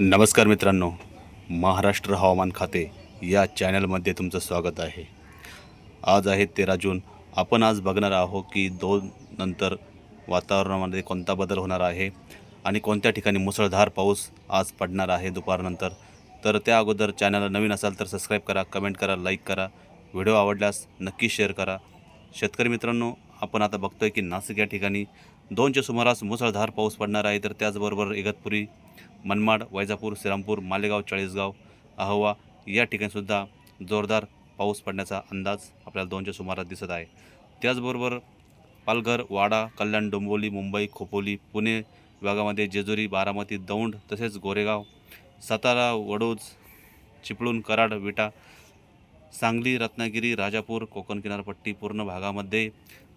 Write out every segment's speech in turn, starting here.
नमस्कार मित्रांनो महाराष्ट्र हवामान खाते या चॅनलमध्ये तुमचं स्वागत आहे. आज आहे तेरा जून. आपण आज बघणार आहोत की दोन नंतर वातावरणामध्ये कोणता बदल होणार आहे आणि कोणत्या ठिकाणी मुसळधार पाऊस आज पडणार आहे दुपारनंतर. तर त्या अगोदर चॅनलला नवीन असाल तर सबस्क्राईब करा कमेंट करा लाईक करा. व्हिडिओ आवडल्यास नक्की शेअर करा. शेतकरी मित्रांनो आपण आता बघतोय की नाशिक या ठिकाणी दोनच्या सुमारास मुसळधार पाऊस पडणार आहे. तर त्याचबरोबर इगतपुरी मनमाड वैजापूर श्रीरामपूर मालेगाव चाळीसगाव अहवा या ठिकाणीसुद्धा जोरदार पाऊस पडण्याचा अंदाज आपल्याला दोनच्या सुमारास दिसत आहे. त्याचबरोबर पालघर वाडा कल्याण डोंबिवली मुंबई खोपोली पुणे विभागामध्ये जेजुरी बारामती दौंड तसेच गोरेगाव सातारा वडोज चिपळूण कराड विटा सांगली रत्नागिरी राजापूर कोकण किनारपट्टी पूर्ण भागामध्ये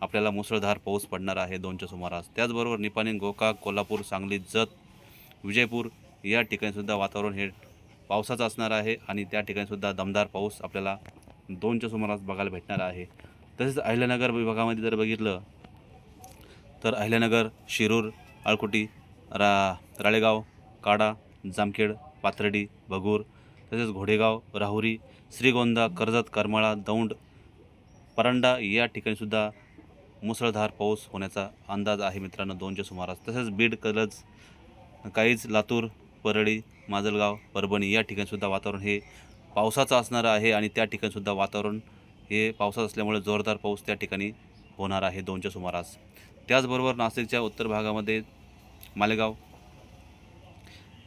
आपल्याला मुसळधार पाऊस पडणार आहे दोनच्या सुमारास. त्याचबरोबर निपाणी गोकाक कोल्हापूर सांगली जत विजयपूर या ठिकाणीसुद्धा वातावरण हे पावसाचं असणार आहे आणि त्या ठिकाणीसुद्धा दमदार पाऊस आपल्याला दोनच्या सुमारास बघायला भेटणार आहे. तसेच अहिल्यानगर विभागामध्ये जर बघितलं तर अहिल्यानगर शिरूर आळकुटी रा राळेगाव काडा जामखेड पाथर्डी भगूर तसेच घोडेगाव राहुरी श्रीगोंदा कर्जत करमाळा दौंड परंडा या ठिकाणीसुद्धा मुसळधार पाऊस होण्याचा अंदाज आहे मित्रांनो दोनच्या सुमारास. तसेच बीड कलज काहीच लातूर परळी माजलगाव परभणी या ठिकाणीसुद्धा वातावरण हे पावसाचं असणारं आहे आणि त्या ठिकाणीसुद्धा वातावरण हे पावसाचं असल्यामुळे जोरदार पाऊस त्या ठिकाणी होणार आहे दोनच्या सुमारास. त्याचबरोबर नाशिकच्या उत्तर भागामध्ये मालेगाव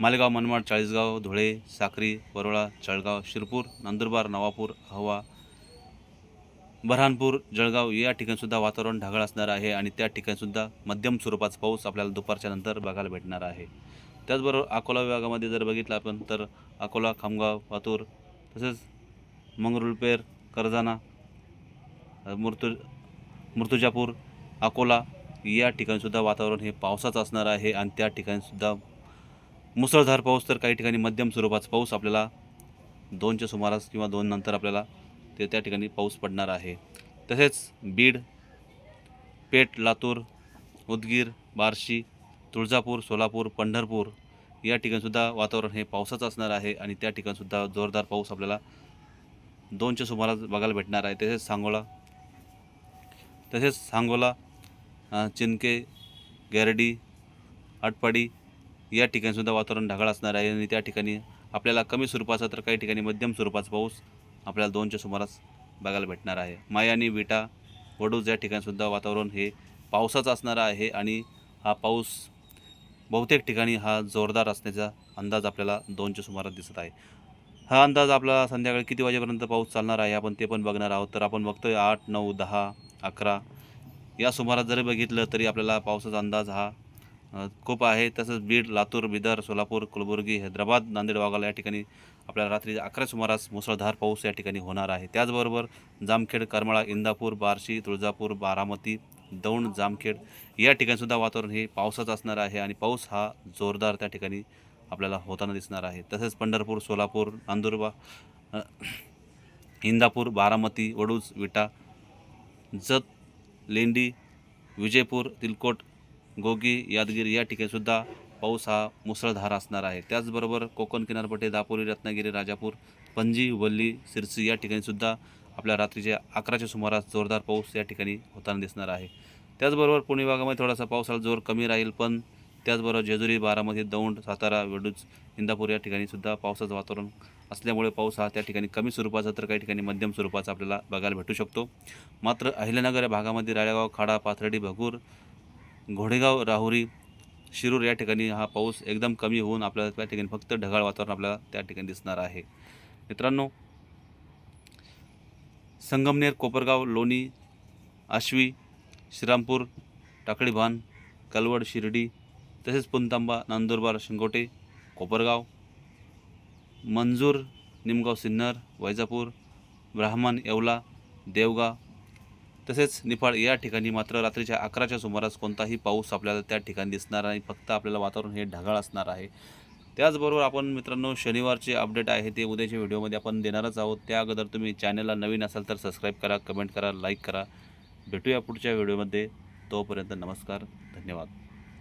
मालेगाव मनमाड चाळीसगाव धुळे साक्री वरोळा जळगाव शिरपूर नंदुरबार नवापूर हवा बऱ्हाणपूर जळगाव या ठिकाणीसुद्धा वातावरण ढगाळ असणार आहे आणि त्या ठिकाणीसुद्धा मध्यम स्वरूपाचा पाऊस आपल्याला दुपारच्या नंतर बघायला भेटणार आहे. त्याचबरोबर अकोला विभागामध्ये जर बघितलं आपण तर अकोला खामगाव पातूर तसेच मंगरुळपेर करजाना मृतू मृत्युजापूर अकोला या ठिकाणीसुद्धा वातावरण हे पावसाचं असणार आहे आणि त्या ठिकाणीसुद्धा मुसळधार पाऊस तर काही ठिकाणी मध्यम स्वरूपाचा पाऊस आपल्याला दोनच्या सुमारास किंवा दोन नंतर आपल्याला ते त्या ठिकाणी पाऊस पडणार आहे. तसेच बीड पेठ लातूर उदगीर बार्शी तुळजापूर सोलापूर पंढरपूर या ठिकाणीसुद्धा वातावरण हे पावसाचं असणार आहे आणि त्या ठिकाणीसुद्धा जोरदार पाऊस आपल्याला दोनच्या सुमारास बघायला भेटणार आहे. तसेच सांगोला तसेच सांगोला चिनके गॅरडी आटपाडी या ठिकाणीसुद्धा वातावरण ढगाळ असणार आहे आणि त्या ठिकाणी आपल्याला कमी स्वरूपाचा तर काही ठिकाणी मध्यम स्वरूपाचा पाऊस आपल्याला दोनच्या सुमारास बघायला भेटणार आहे. मायानी विटा वडूज या ठिकाणीसुद्धा वातावरण हे पावसाचं असणार आहे आणि हा पाऊस बहुतेक ठिकाणी हा जोरदार असण्याचा अंदाज आपल्याला दोनच्या सुमारास दिसत आहे. हा अंदाज आपला संध्याकाळी किती वाजेपर्यंत पाऊस चालणार आहे आपण ते पण बघणार आहोत. तर आपण बघतोय आठ नऊ दहा अकरा या सुमारास जरी बघितलं तरी आपल्याला पावसाचा अंदाज हा खूप आहे. तसंच बीड लातूर बिदर सोलापूर कुलबुर्गी हैदराबाद नांदेड वाघाला या ठिकाणी आपल्याला रात्री अकरा सुमारास मुसळधार पाऊस या ठिकाणी होणार आहे. त्याचबरोबर जामखेड करमाळा इंदापूर बार्शी तुळजापूर बारामती दौंड जामखेड या ठिकाणीसुद्धा वातावरण हे पावसाचं असणार आहे आणि पाऊस हा जोरदार त्या ठिकाणी आपल्याला होताना दिसणार आहे. तसेच पंढरपूर सोलापूर नांदुरबा इंदापूर बारामती वडूज विटा जत लेंडी विजयपूर तिलकोट गोगी यादगिरी या ठिकाणीसुद्धा पाऊस हा मुसळधार असणार आहे. त्याचबरोबर कोकण किनारपट्टी दापोली रत्नागिरी राजापूर पणजी वल्ली सिरसी या ठिकाणीसुद्धा आपल्या रात्रीच्या अकराच्या सुमारास जोरदार पाऊस या ठिकाणी होताना दिसणार आहे. त्याचबरोबर पुणे भागामध्ये थोडासा पावसाला जोर कमी राहील पण त्याचबरोबर जेजुरी बारामती दौंड सातारा वेडूज इंदापूर या ठिकाणीसुद्धा पावसाचं वातावरण असल्यामुळे पाऊस हा त्या ठिकाणी कमी स्वरूपाचा तर काही ठिकाणी मध्यम स्वरूपाचा आपल्याला बघायला भेटू शकतो. मात्र अहिल्यानगर या भागामध्ये राळेगाव खाडा पाथर्डी भगूर घोडेगाव राहुरी शिरूर या ठिकाणी हा पाऊस एकदम कमी होऊन आपल्याला त्या ठिकाणी फक्त ढगाळ वातावरण आपल्याला त्या ठिकाणी दिसणार आहे. मित्रांनो संगमनेर कोपरगाव लोणी आश्वी श्रीरामपूर टाकळीभान कलवड शिर्डी तसेच पुणतांबा नंदुरबार शिंगोटे कोपरगाव मंजूर निमगाव सिन्नर वैजापूर ब्राह्मण येवला देवगाव तसेच निफाड या ठिकाणी मात्र रात्रीच्या अकराच्या सुमारास कोणताही पाऊस आपल्याला त्या ठिकाणी दिसणार नाही. फक्त आपल्याला वातावरण हे ढगाळ असणार आहे. त्याचबरोबर आपण मित्रांनो शनिवारचे अपडेट आहे ते उद्याच्या व्हिडिओमध्ये आपण देणारच आहोत. त्या अगोदर तुम्ही चॅनलला नवीन असाल तर सबस्क्राईब करा कमेंट करा लाईक करा. भेटूया पुढच्या व्हिडिओमध्ये तोपर्यंत नमस्कार धन्यवाद.